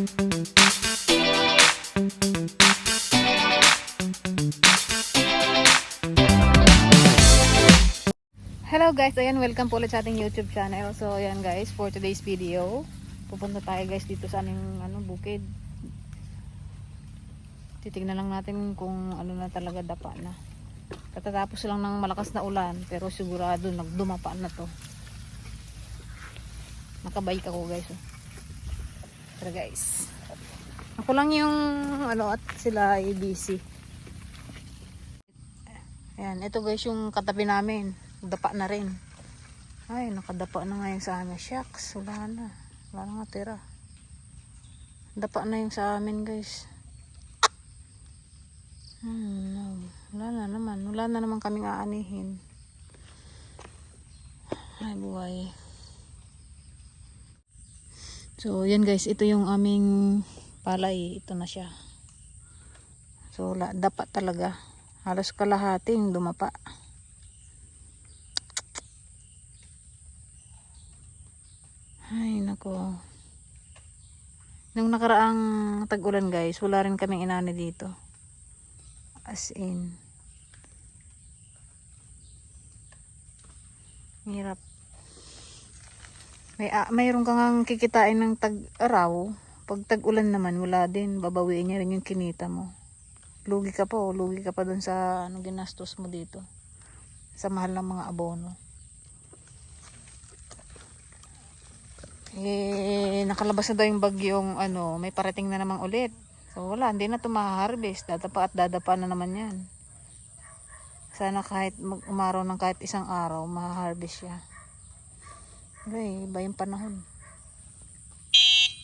Hello guys, ayan welcome po ulit sa ating YouTube channel. So ayan guys, for today's video, pupunta tayo guys dito sa aming ano bukid. Titignan lang natin kung ano na talaga dapa na. Katatapos lang ng malakas na ulan, pero sigurado nagdumapa na to. Nakabike ako guys. Oh. Tara guys. Ako lang yung ano at sila ay busy. Ayan, ito guys yung katabi namin. Dapa na rin. Ay, nakadapa na nga yung sa amin. Shucks, wala na. Wala na nga tira. Dapa na yung sa amin guys. Hmm, no. Wala na naman. Wala na naman kaming aanihin. Ay, buhay. So, yan guys. Ito yung aming palay. Ito na siya. So, la, dapa talaga. Halos kalahating dumapa. Ay, nako. Nung nakaraang tag-ulan guys, wala rin kaming inani dito. As in. Hirap. May, ah, mayroon kang kikitain ng tag-araw. Pag tag-ulan naman, wala din. Babawiin niya rin yung kinita mo. Lugi ka pa o lugi ka pa dun sa ano, ginastos mo dito. Sa mahal ng mga abono. eh nakalabas na daw yung bagyong ano, may parating na namang ulit. So wala, hindi na ito maharvest. Dadapa at dadapa na naman yan. Sana kahit mag umaraw ng kahit isang araw, maharvest siya. Okay, iba yung panahon.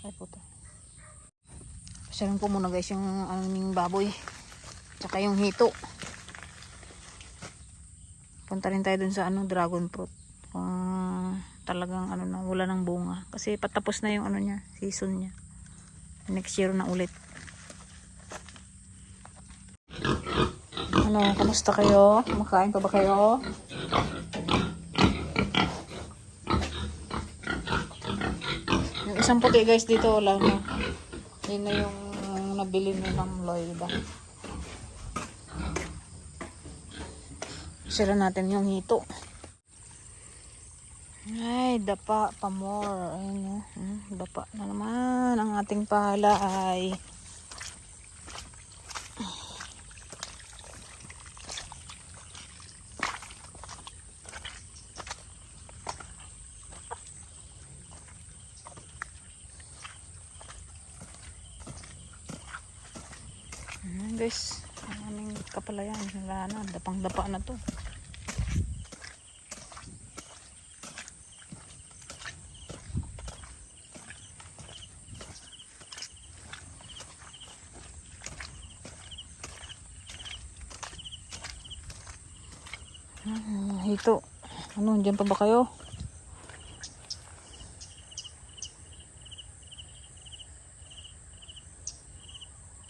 Ay puto. Pasyalan ko muna guys yung aming baboy. Tsaka yung hito. Punta rin tayo dun sa ano, dragon fruit. Kung talagang ano na, wala ng bunga. Kasi patapos na yung ano niya, season niya. Next year na ulit. Ano, kamusta kayo? Makain pa ba kayo? Yung isang puti guys dito wala na. Yun na yung nabili na ng Lloyda. Sira natin yung hito. Ay, dapa pa more. Ayun, oh. Hmm, dapa na naman ang ating palay. Ayan guys, ang aming kapalayan. Na, dapang dapa na to. Ah, Hito. Ano, dyan pa ba kayo?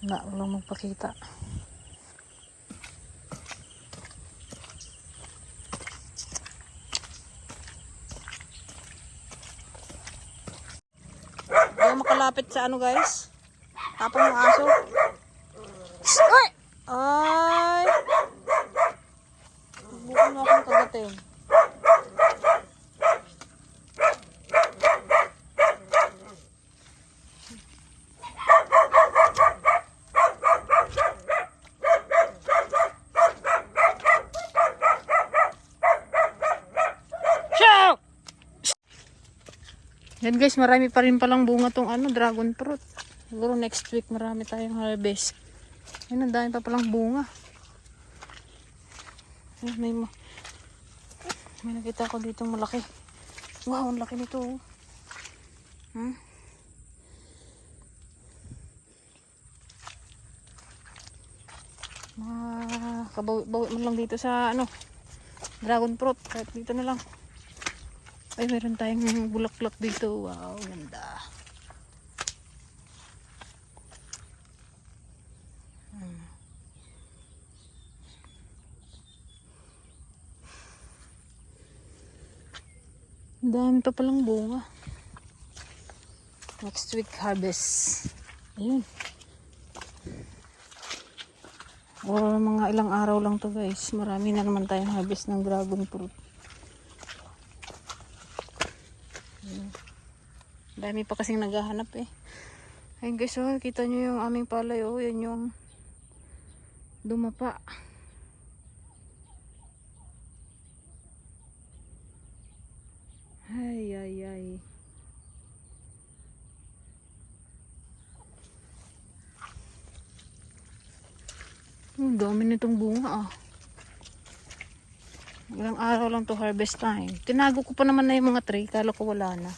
Wala, walang magpakita. Hindi makalapit sa ano guys. Tapong ng aso. Ay! Ay! Bukan mo akong kagatin. Yan guys, marami pa rin palang bunga tong ano, dragon fruit. Siguro next week marami tayong harvest. Yan, ang dami pa palang bunga. Ay, may ma may nakita ko dito malaki. Wow, ang laki nito. oh. Hmm? Mga kabawi mo lang dito sa ano, dragon fruit. Kahit dito na lang. Ay, meron tayong bulaklak dito. Wow, ganda. Ang dami pa palang bunga. Next week harvest. Ayun. Or mga ilang araw lang to guys. Marami na naman tayong harvest ng dragon fruit. Ayun. Dami pa kasing naghahanap eh. Ayun guys, oh, kita nyo yung aming palay. Oh, yan yung dumapa. Ay, ay, ay. Ang dami nitong bunga ah. Ilang araw lang to harvest time. Tinago ko pa naman na yung mga tray. Kala ko wala na.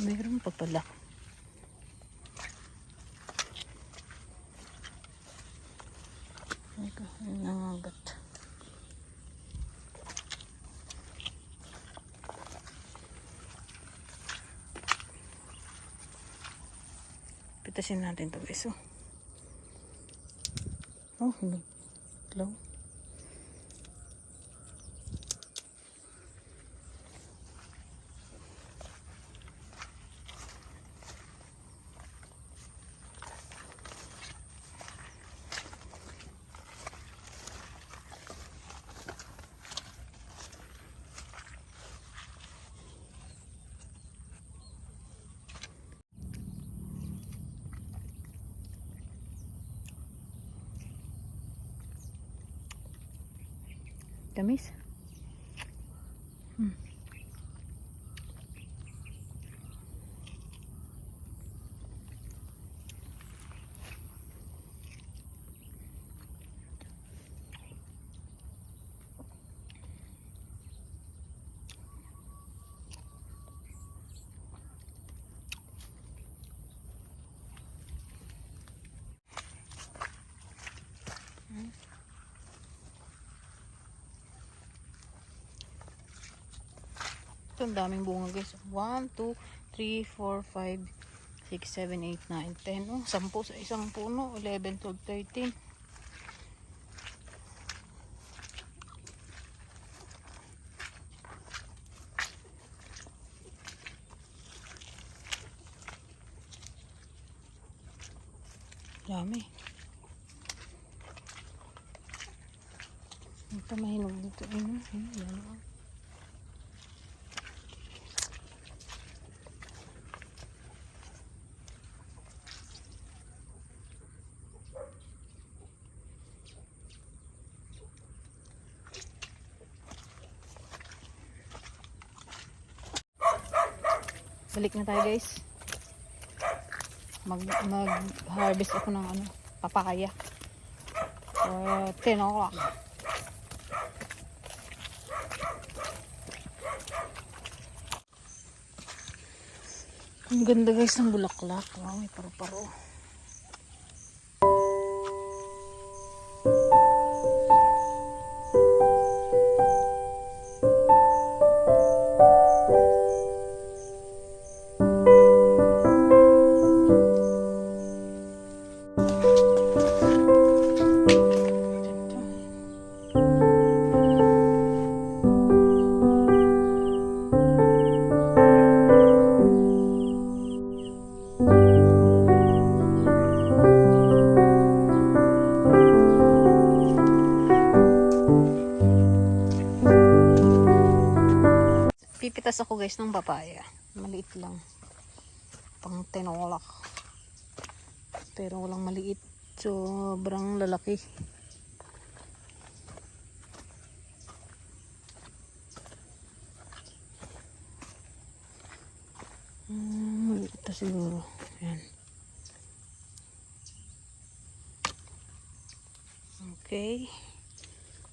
Meron pa pala. Yung nangagat. Pitasin natin to guys. Oh, oh hello. Tamis. Hmm. Ang daming bunga guys. 1, 2, 3, 4, 5, 6, 7, 8, 9, 10. Oh, 10 sa isang puno. 11, 12, 13. Dami. Ito mahinog dito. Ayun, ayun, yan. Balik na tayo guys. Mag, mag-harvest ako ng ano, papaya. Uh, 10 o'clock. Ang ganda guys ng bulaklak. Wow, may paru-paro. Pipitas ako guys ng papaya. Maliit lang. Pang tinolak. Pero walang maliit. Sobrang lalaki. Hmm, maliit na siguro. Yan. Okay.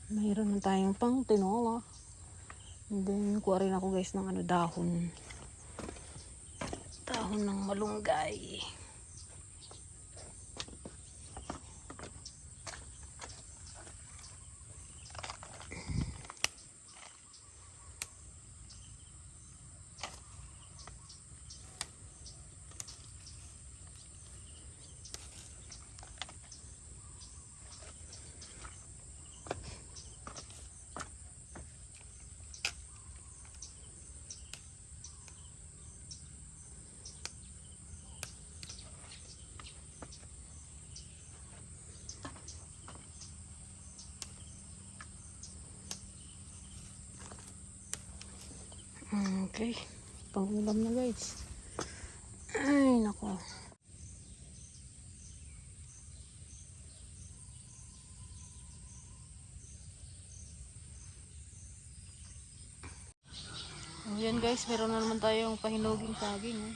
Mayroon na tayong pang tinola. And then, kuha rin ako guys ng ano, dahon. Dahon ng malunggay. Okay. Pangulam na guys. Ay, nako. Ayan guys, meron na naman tayong pahinuging saging. Eh.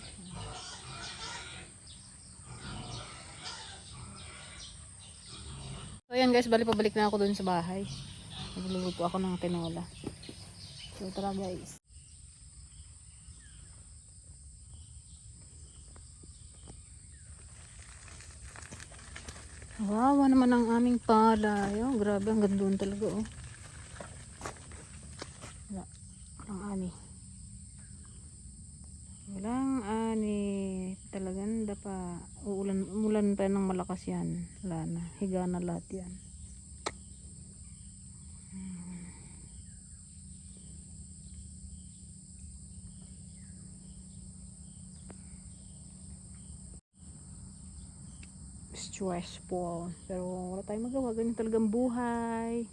So ayan guys, bali pabalik na ako dun sa bahay. Nagluluto ako ng tinola. So tara guys. Wawa naman ang aming palay. Oh, grabe, ang gandun talaga oh. Wala. Ang ani. Walang ani. Talagang dapa. Uulan, umulan pa ng malakas yan. Wala na. Higa na lahat yan. Hmm. Stressful. Pero wala tayong magawa. Ganyan talagang buhay.